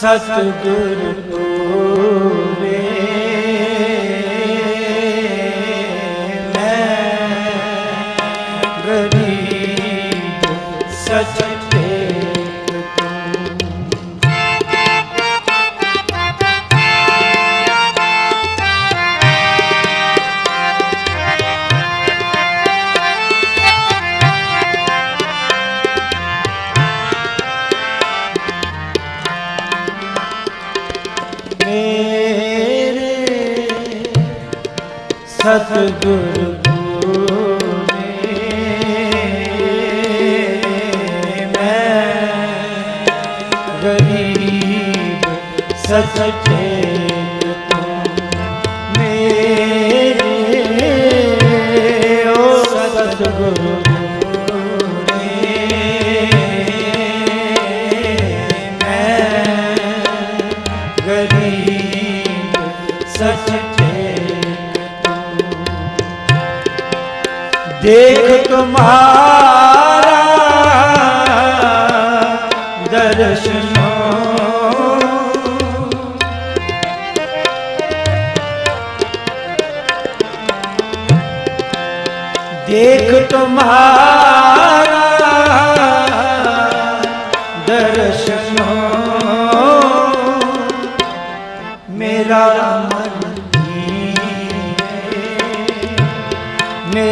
ਸਤਿਗੁਰ ਪੂਰੇ ਸਤਿਗੁਰ ਪੂਰੇ ਮੈਂ ਗਰੀਬ ਸਚੇ ਤੂੰ ਮੇਰੇ ਓ ਸਤਿਗੁਰੂ ਦੇਖ ਤੁਮਾਰਾ ਦਰਸ਼ਨੋ ਦੇਖ ਤੁਮਾਰਾ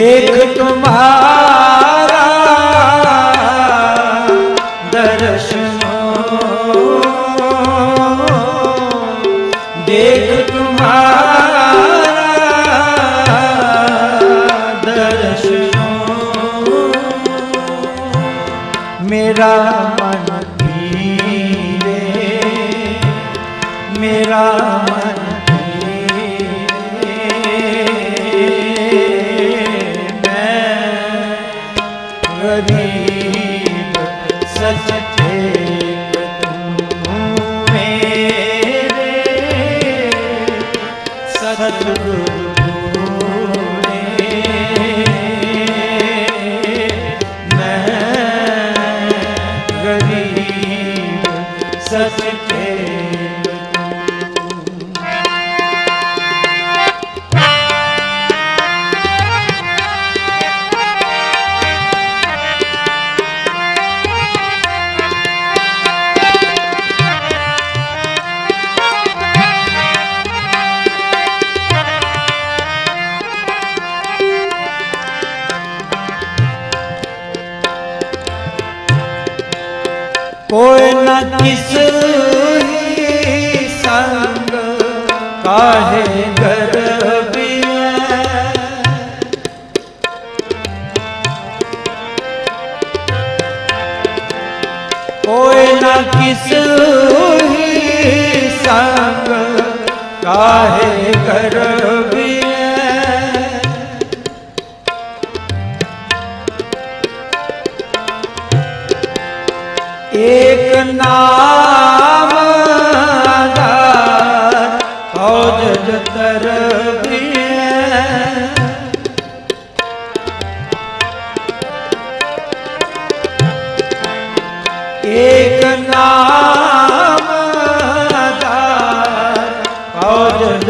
ਦੇਖ ਤੁਮਾਰਾ ਦਰਸ਼ਨੋ ਦੇਖ ਤੁਮਾਰਾ ਦਰਸ਼ਨੋ ਮੇਰਾ ਸਤਿਗੁਰੂ ਕੋਈ ਨਾ ਕਿਸ ਹੀ ਸੰਗ ਕਾਹੇ ਗਰਬੀਐ ਕੋਈ ਨਾ ਕਿਸ ਹੀ ਸੰਗ ਕਾਹੇ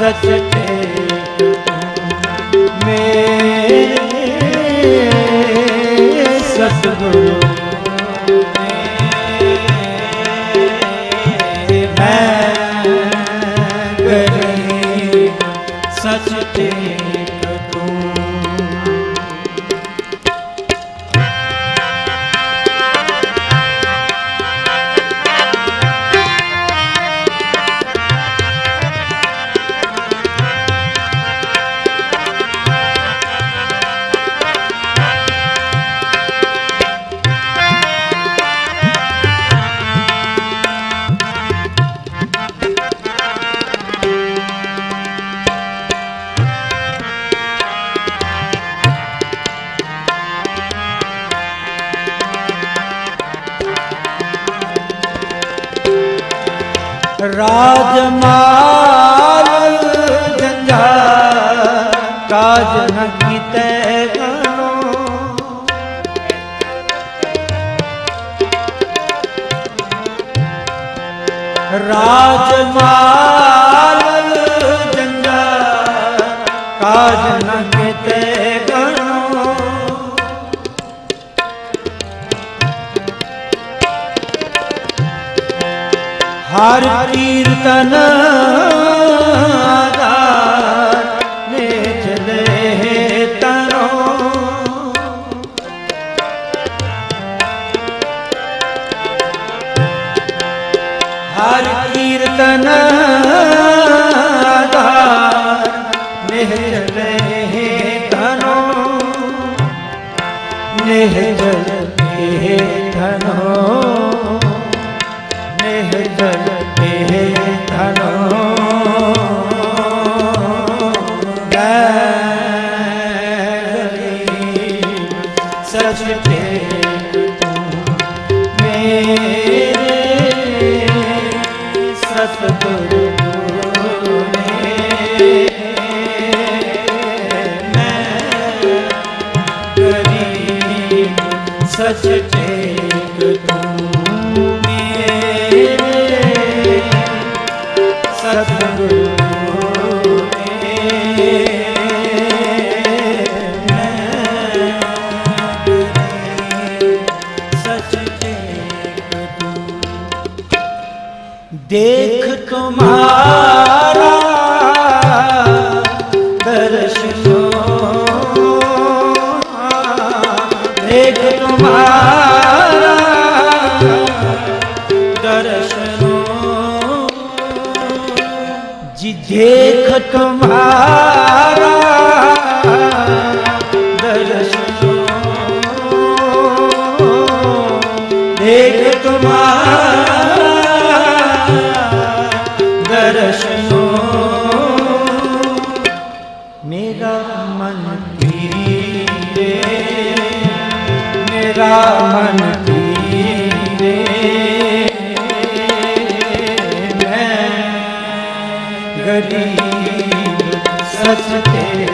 ਸਚ ਕੇ ਮੇਰੇ ਸਤਿਗੁਰੂ ਮੈਂ ਗਰੀਬ ਰਾਜਮਾਲ ਜੰਝਾ ਕਾਜ ਨ ਕੀਤੇ ਗਨੋ ਰਾਜਮਾਲ ਜੰਝਾ ਕਾਜ ਨ ਕੀਤੇ ਹਰ ਕੀਰਤਨ ਆਧਾਰ ਨੇ ਚਲੇ ਤਨੋ। ਹਰ ਕੀਰਤਨ ਆਧਾਰ ਨੇ ਚਲੇ ਤਨੋ। ਨਿਹ ਦੇਖ ਤੁਮਾਰਾ ਦਰਸ਼ਨੋ ਦੇਖ ਤੁਮਾਰਾ ਦਰਸ਼ਨੋ ਮੇਰਾ ਮਨ ਪੀਰੇ ਮੇਰਾ ਮਨ ਪੀਰੇ। ਮੈਂ ਗਰੀਬ ਸਚ ਤੇ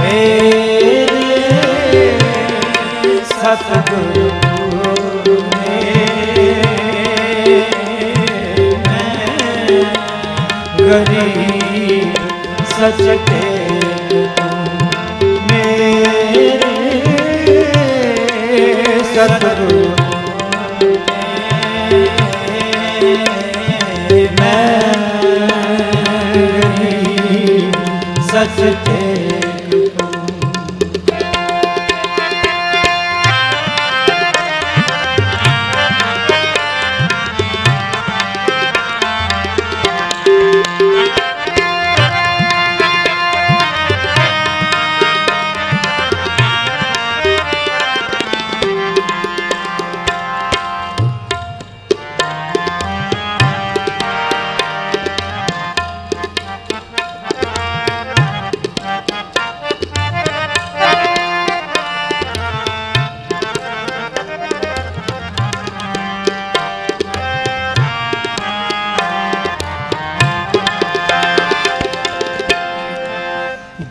ਮੇਰੇ ਸਤਿਗੁਰੂ ਗਰੀਬ ਸਚ ਤੇ ਮੇਰੇ ਸਤਿਗੁਰੂ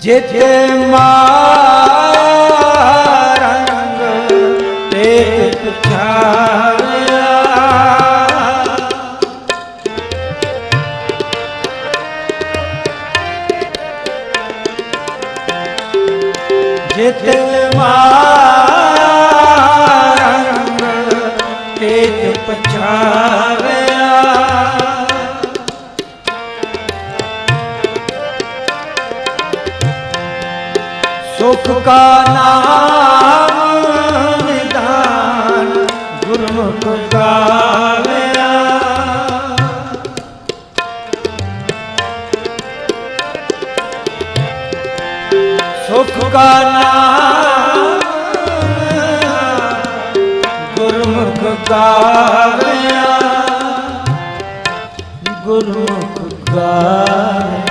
ਜਿਥੇ ਮਾਰੰਗ ਤੇ ਪਛਾਇਆ ਜਿਤ ਮਾਰੰਗ ਤੇਜ ਪਛਾਵਿਆ ਸੁਖ ਕਾ ਨਾਮ ਨਿਦਾਨ ਗੁਰਮੁਖ ਗਾਵਿਆ ਸੁਖ ਕਾ ਨਾਮ ਗੁਰਮੁਖ ਗਾਵਿਆ ਗੁਰਮੁਖ ਗਾਵਿਆ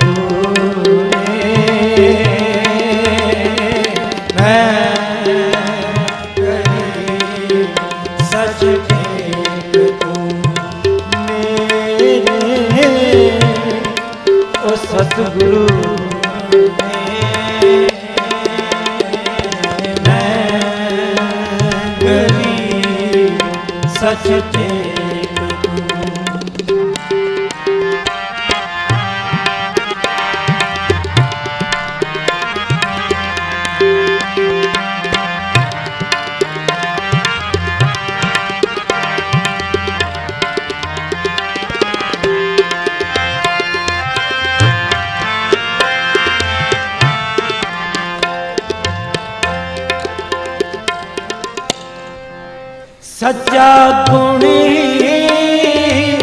ਸੱਚਾ ਗੁਣੀ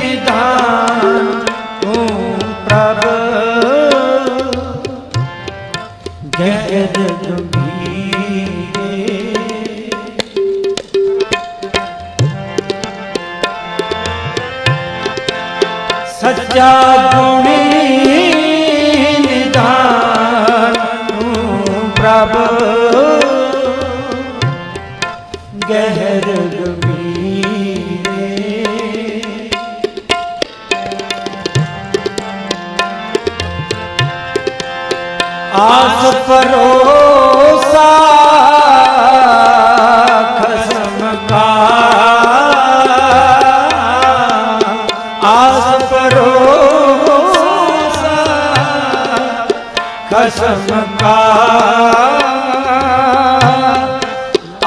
ਨਿਧਾਨ ਤੂੰ ਪ੍ਰਭ। ਗਹਿਰ ਗੰਭੀਰੇ। ਸੱਚਾ ਗੁਣੀ ਆਸ ਪਰੋਸਾ ਖਸਮ ਕਾ ਆਸ ਪਰੋਸਾ ਖਸਮ ਕਾ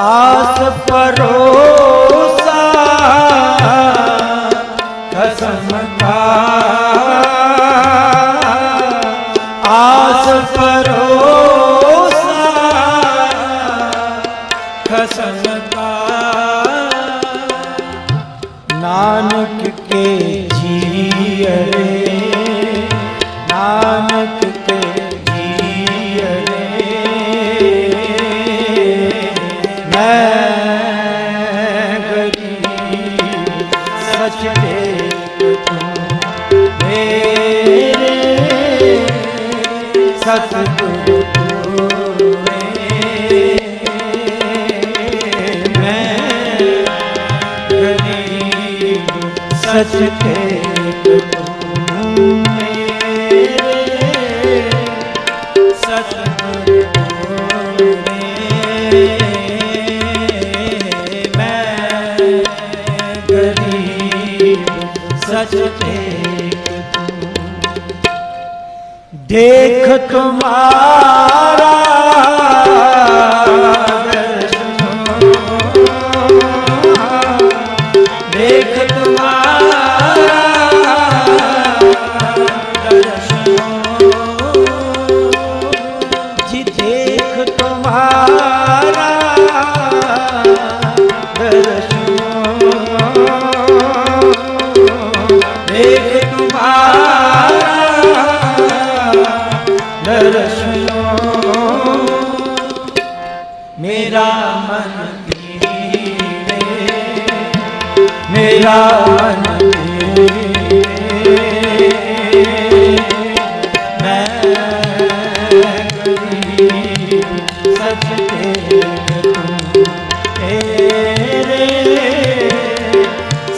ਆਸ ਪਰੋਸਾ ਖਸਮ ਕਾ ਸਤਿਗੁਰੂ ਮੈਂ ਗਰੀਬ ਸਚ ਟੇਕ ਮੈਂ ਗਰੀਬ ਸਚ ਟੇਕ ਦੇਖ ਤੁਮਾਰਾ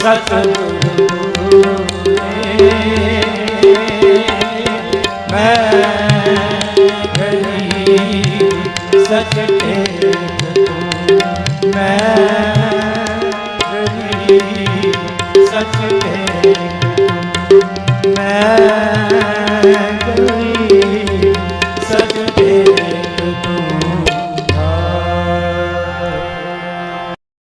ਸਤਿਗੁਰੂ ਮੈਂ ਗਈ ਸੱਚ ਤੇ ਮੈਂ